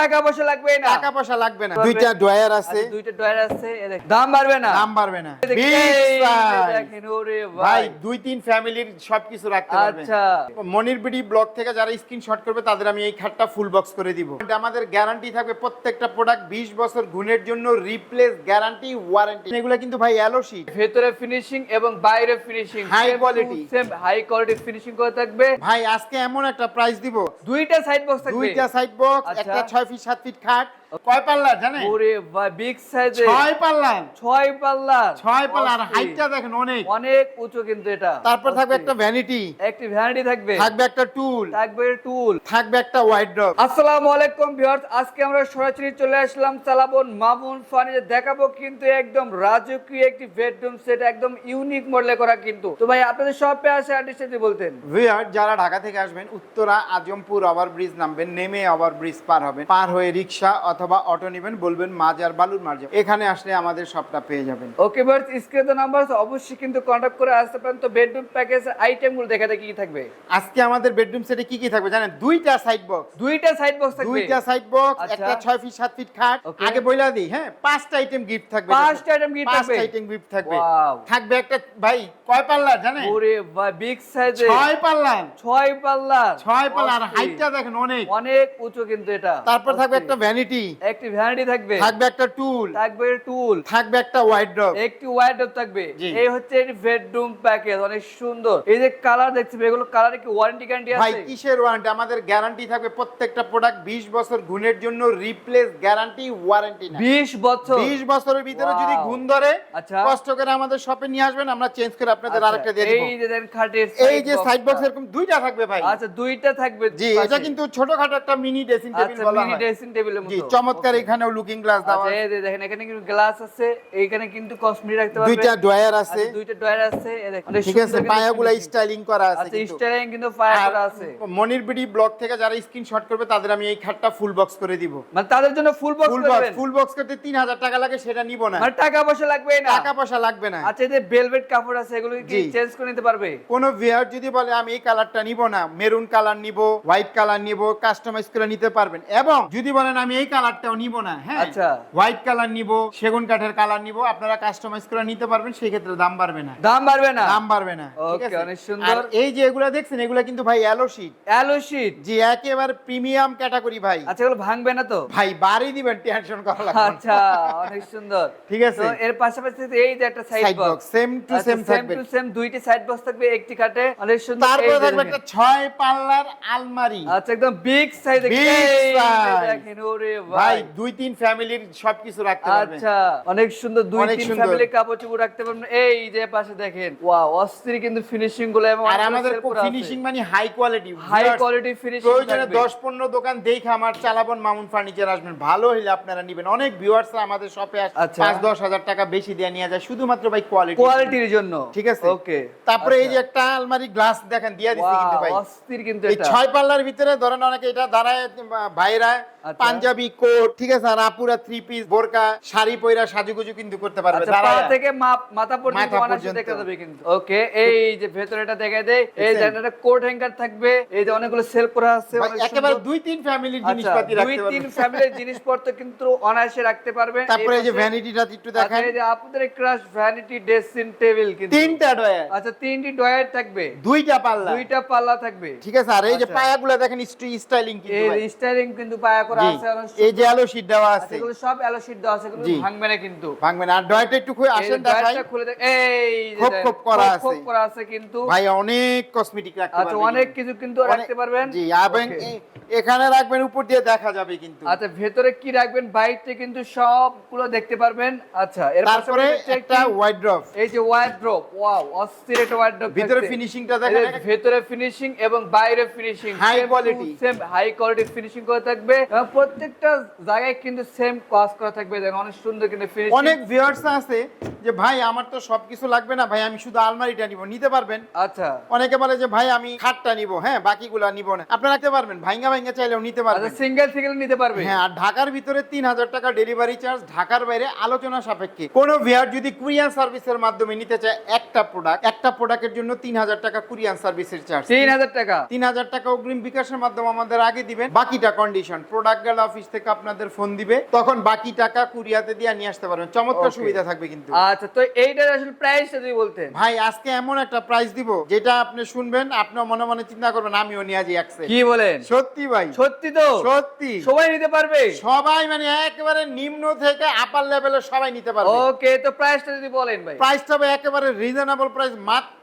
টাকা পয়সা লাগবে না। টাকা পয়সা লাগবে না। দুইটা ড্রয়ার আছে। আচ্ছা, দুইটা ডয়ার আছে দাম বাড়বে না। দাম বাড়বে না। ভাই। দুই তিন ফ্যামিলির সবকিছু রাখতে পারবেন আচ্ছা। মনির বিডি ব্লগ থেকে যারা স্ক্রিনশট করবে তাদের আমি এই খাটটা ফুল বক্স করে দিব। আমাদের গ্যারান্টি থাকবে প্রত্যেকটা প্রোডাক্ট 20 বছর গুণের জন্য রিপ্লেস গ্যারান্টি ওয়ারেন্টি এগুলো কিন্তু ভাই শীট ভেতরে ফিনিশিং এবং বাইরে finishing High quality। Same high quality finishing করে থাকবে। ভাই আজকে এমন একটা প্রাইস দিব। দুইটা সাইড বক্স থাকবে। দুইটা সাইড বক্স আচ্ছা। একটা 6 ফিট 7 ফিট খাট কয় পাল্লা জানেন? ওরে ভাই বিগ সাইজে 6 পাল্লা। ছয় পাল্লা। 6 পাল্লা আর হাইটটা দেখেন অনেক। অনেক উঁচু কিন্তু এটা। তারপর থাকবে একটা ভ্যানিটি একটি ভ্যানিটি থাকবে। থাকবে একটা টুল থাকবে টুল থাকবে একটা ওয়াইড ড্রপ আসসালামু আলাইকুম ভিউয়ার্স আজকে আমরা সরাসরি চলে আসলাম চালাবন মামুন ফার্নিচার দেখাবো কিন্তু একদম রাজকীয় একটি বেডরুম সেট একদম ইউনিক মডেলে করা কিন্তু। তো ভাই আপনাদের শপে আসে বলতেন। ভিয়ার যারা ঢাকা থেকে আসবেন উত্তরা আজমপুর ওভারব্রিজ নামবেন নেমে ওভারব্রিজ পার হবেন। পার হয়ে রিক্সা অথবা অটো নেবেন বলবেন মাজার বালুর মার্জ। এখানে আসলে আমাদের সবটা পেয়ে যাবেন। ওকে ভিউয়ার্স স্ক্রিনে তো নাম্বার অবশ্যই কিন্তু কন্টাক্ট করে আসতে পারেন। তো বেডরুম প্যাকেজ আইটেমগুলো দেখাতে কি কি থাকবে? আজকে আমাদের বেডরুম সেটে কি কি থাকবে জানেন? দুইটা সাইড বক্স দুইটা সাইড বক্স থাকবে? দুইটা সাইড বক্স আচ্ছা। একটা ছয় ফিট সাত ফিট খাট। আগে বইলা দিই হ্যাঁ? পাঁচটা আইটেম গিফট থাকবে পাঁচটা gift পাঁচটা থাকবে? আইটেম গিফট থাকবে. থাকবে একটা ভাই কয় পাল্লা জানেন? ওরে ভাই বিগ সাইজে ছয় পাল্লা ছয় পাল্লা ছয় পাল্লা আর। হাইটটা দেখেন অনেক। অনেক উঁচু কিন্তু এটা। তারপর থাকবে একটা ভ্যানিটি একটি ভ্যানিটি থাকবে। থাকবে একটা টুল। থাকবে টুল। থাকবে একটা ওয়াইড ড্রপ একটি ওয়াইডার থাকবে। এই হচ্ছে বেডরুম প্যাকেজ অনেক সুন্দর। এই যে কালার দেখছি এগুলো কালারে কি ওয়ারেন্টি গ্যারান্টি ভাই কিসের ওয়ারেন্টি আমাদের গ্যারান্টি থাকবে প্রত্যেকটা প্রোডাক্ট 20 বছর গুণের জন্য রিপ্লেস গ্যারান্টি ওয়ারেন্টি না 20 বছর। 20 বছরের ভিতরে যদি. গুণ ধরে আচ্ছা। কষ্ট করে আমাদের শপে নিয়ে আসবেন আমরা চেঞ্জ করে আপনাদের আচ্ছা, আরেকটা দিয়ে দিব। এই যে দেন খাটের এই যে সাইড বক্স এরকম দুইটা থাকবে ভাই। আচ্ছা দুইটা থাকবে জি এটা কিন্তু ছোটখাটো একটা মিনি ড্রেসিং টেবিল আচ্ছা বলা মিনি হয়। ড্রেসিং টেবিলের মতো। চমৎকার. এখানেও লুকিং গ্লাস দেওয়া আচ্ছা আছে। এই দেখেন এখানে কিন্তু গ্লাস আছে এইখানে কিন্তু কসমেটিক রাখতে পারবেন দুইটা ড্রয়ার আছে। আচ্ছা, দুইটা ডয়ার আছে এই দেখেন। ঠিক আছে পায়াগুলা স্টাইলিং করা আছে আচ্ছা কিন্তু। স্টাইলিং কিন্তু ফায়ার আর করা আছে। মনির বিডি ব্লগ থেকে যারা স্ক্রিনশট করবে তাদের আমি এই খাটটা ফুল বক্স করে দিব। মানে তাদের জন্য full box full box full box করতে 3000 টাকা লাগে সেটা নিব না। মানে টাকা পয়সা লাগবে না। টাকা পয়সা লাগবে না। আচ্ছা এই যে ভেলভেট কাপড় আছে এগুলো কি চেঞ্জ করে নিতে পারবে? কোন ভিয়ার যদি বলে আমি এই কালারটা নিব না মেরুন কালার নিব হোয়াইট কালার নিব কাস্টমাইজ করে নিতে পারবেন। এবং যদি বলেন আমি এই কালারটাও নিব না হ্যাঁ? আচ্ছা। হোয়াইট কালার নিব সেগুন কাঠের কালার নিব আপনারা কাস্টমাইজ করে নিতে পারবেন সেই ক্ষেত্রে দাম বাড়বে না। দাম বাড়বে না? দাম বাড়বে না আছে? অনেক সুন্দর। এই যে এগুলা দেখছেন এগুলা কিন্তু ভাই অ্যালো শীট অ্যালো শীট জি একেবারে প্রিমিয়াম ক্যাটাগরি ভাই। আচ্ছা এগুলো ভাঙবে না তো? ভাই বাড়ি দিবেন টেনশন করা লাগবে আচ্ছা অনেক সুন্দর। ঠিক আছে? তো এর পাশাপাশি এই যে একটা side box same to same same থাকবে টু সেম দুইটি সাইড বক্স থাকবে একটি কাটে অনেক সুন্দর তারপরে থাকবে একটা ছয় পাল্লার আলমারি। আচ্ছা একদম বিগ সাইজ Big size। দেখেন ওরে ভাই দুই তিন ফ্যামিলির সবকিছু রাখতে পারবে আচ্ছা অনেক সুন্দর দুই তিন সুন্দর। ফ্যামিলি কাপড় চোপড় রাখতে পারবেন। এই যে পাশে দেখেন ওয়াও অস্থির কিন্তু ফিনিশিংগুলো এবং আর আমাদের ফিনিশিং মানে high quality high quality finishing প্রয়োজনে দশ পনেরো দোকান দেখে আমার চালাবন মামুন ফার্নিচার আসবেন। ভালো হলে আপনারা নিবেন। অনেক ভিউয়ার্স আমাদের শপে আসে আচ্ছা। পাঁচ দশ হাজার টাকা বেশি দিয়ে নিয়ে যায় শুধুমাত্র ভাই কোয়ালিটি কোয়ালিটির জন্য। ঠিক আছে? ওকে তারপরে এই যে একটা আলমারি গ্লাস দেখেন দিয়ে দিচ্ছি কিন্তু ভাই। অস্থির কিন্তু এই ছয় পাল্লার ভিতরে ধরেন অনেকে এটা দাঁড়ায় ভাইরা আচ্ছা। পাঞ্জাবি কোট ঠিক আছে? আর আপুরা থ্রি পিস বোরকা শাড়ি পয়রা সাজুগুজু কিন্তু করতে পারবে। আচ্ছা পা থেকে মাথা পর্যন্ত মাথা অনায়াসে পর্যন্ত। দেখা যাবে কিন্তু। ওকে এই যে ভেতরেটা দেখা দেয় এই যে? একটা কোট হ্যাঙ্গার থাকবে। এই যে অনেকগুলো সেল করা আছে একেবারে দুই তিন ফ্যামিলির আচ্ছা, জিনিসপাতি দুই রাখতে তিন পারবে। ফ্যামিলির জিনিসপত্র কিন্তু অনায়াসে রাখতে পারবে। তারপরে এই যে ভ্যানিটিটা একটু আচ্ছা, দেখেন। এই যে আপনাদের ক্রাশ ভ্যানিটি ড্রেসিং টেবিল কিন্তু। তিনটা ডয়ার আচ্ছা তিনটি ডয়ার থাকবে। দুইটা পাল্লা। দুইটা পাল্লা থাকবে। ঠিক আছে? আর এই যে আচ্ছা। পায়াগুলো দেখেন স্টাইলিং কিন্তু। এই স্টাইলিং কিন্তু পায়া করা আছে এই যে সুন্দর। শীট দেওয়া আচ্ছা, আছে। এগুলো সব অ্যালো শীট দেওয়া আছে এগুলো ভাঙবে না কিন্তু। ভাঙবে না। আর ডয়ারটা একটু খুলে এই যে আসেন দেখাই। ডয়ারটা খুলে দেখ এই যে খোপ করা আছে। খোপ করা আছে কিন্তু। ভাই অনেক কসমেটিক রাখতে আচ্ছা অনেক কিছু কিন্তু রাখতে পারবেন। জি এবং এখানে রাখবেন উপর দিয়ে দেখা যাবে কিন্তু। আচ্ছা ভেতরে কি রাখবেন? বাইরে কিন্তু সবগুলো দেখতে পারবেন। আচ্ছা এর তারপরে একটা ওয়াইড ড্রপ এই যে ওয়ার্ড্রপ ওয়াও অস্থির একটা ওয়ার্ড্রপ ভিতরে ফিনিশিংটা দেখেন ভেতরে ফিনিশিং এবং বাইরে finishing high quality। Same high quality finishing করে থাকবে। এবং প্রত্যেকটা জায়গায় কিন্তু সেম কাজ করা থাকবে। দেখেন অনেক সুন্দর কিন্তু ফিনিশিং অনেক ভিউয়ার্স আছে যে ভাই আমার তো সবকিছু লাগবে না ভাই আমি শুধু আলমারিটা নিব। নিতে পারবেন। আচ্ছা। অনেকে বলে যে ভাই আমি খাটটা নিব হ্যাঁ বাকিগুলা নিব না। আপনারা নিতে পারবেন ভাইঙ্গা ভাইঙ্গা চাইলেও নিতে আচ্ছা পারবেন। সিঙ্গেল সিঙ্গেল নিতে পারবে? হ্যাঁ আর ঢাকার ভিতরে তিন হাজার টাকা ডেলিভারি চার্জ ঢাকার বাইরে আলোচনা সাপেক্ষে। কোনো ভিয়ার যদি কুরিয়ান সার্ভিসের মাধ্যমে নিতে চায় একটা প্রোডাক্ট একটা প্রোডাক্টের জন্য তিন হাজার টাকা কুরিয়ান সার্ভিসের চার্জ তিন হাজার টাকা? তিন হাজার টাকা অগ্রিম বিকাশের মাধ্যমে আমাদের আগে দিবেন। বাকিটা কন্ডিশন প্রোডাক্ট প্রোডাক্ট অফিস থেকে আপনাদের ফোন দিবে তখন বাকি টাকা কুরিয়াতে দিয়ে নিয়ে আসতে পারবেন। চমৎকার সুবিধা থাকবে কিন্তু। আচ্ছা তো এইটার আসলে প্রাইসটা যদি বলতেন। ভাই আজকে এমন একটা প্রাইস দিব যেটা আপনি শুনবেন আপনিও মনে মনে চিন্তা করবেন আমিও নিয়ে একসে কি বলেন? সত্যি ভাই। সত্যি তো? সত্যি। সবাই নিতে পারবে? সবাই মানে একেবারে নিম্ন থেকে আপার লেভেলে সবাই নিতে পারবে। ওকে তো প্রাইসটা যদি বলেন ভাই। প্রাইসটা হবে একেবারে রিজনেবল প্রাইস মাত্র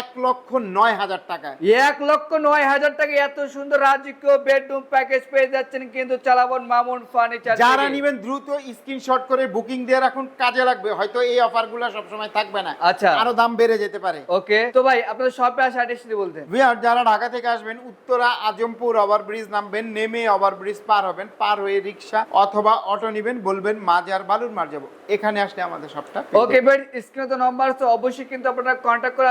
এক লক্ষ নয় হাজার টাকা এক লক্ষ নয় হাজার টাকা এত সুন্দর রাজকীয় বেডরুম প্যাকেজ পেয়ে যাচ্ছেন কিন্তু চালাবন মামুন ফার্নিচার যারা নিবেন দ্রুত স্ক্রিনশট করে বুকিং দিয়ে রাখুন কাজে লাগবে। হয়তো এই অফারগুলো সবসময় থাকবে না। আচ্ছা। আরও দাম বেড়ে যেতে পারে। ওকে তো ভাই আপনাদের শপে আসে অ্যাড্রেস যদি বলতেন। ভিউয়ার যারা ঢাকা থেকে আসবেন উত্তরা আজমপুর ওভারব্রিজ নামবেন নেমে ওভারব্রিজ পার হবেন পার হয়ে রিক্সা অথবা অটো নিবেন বলবেন মাজার বালুর মার যাব। এখানে আসলে আমাদের সবটা ওকে বাট স্ক্রিনে তো নাম্বার তো অবশ্যই কিন্তু আপনারা কন্ট্যাক্ট করে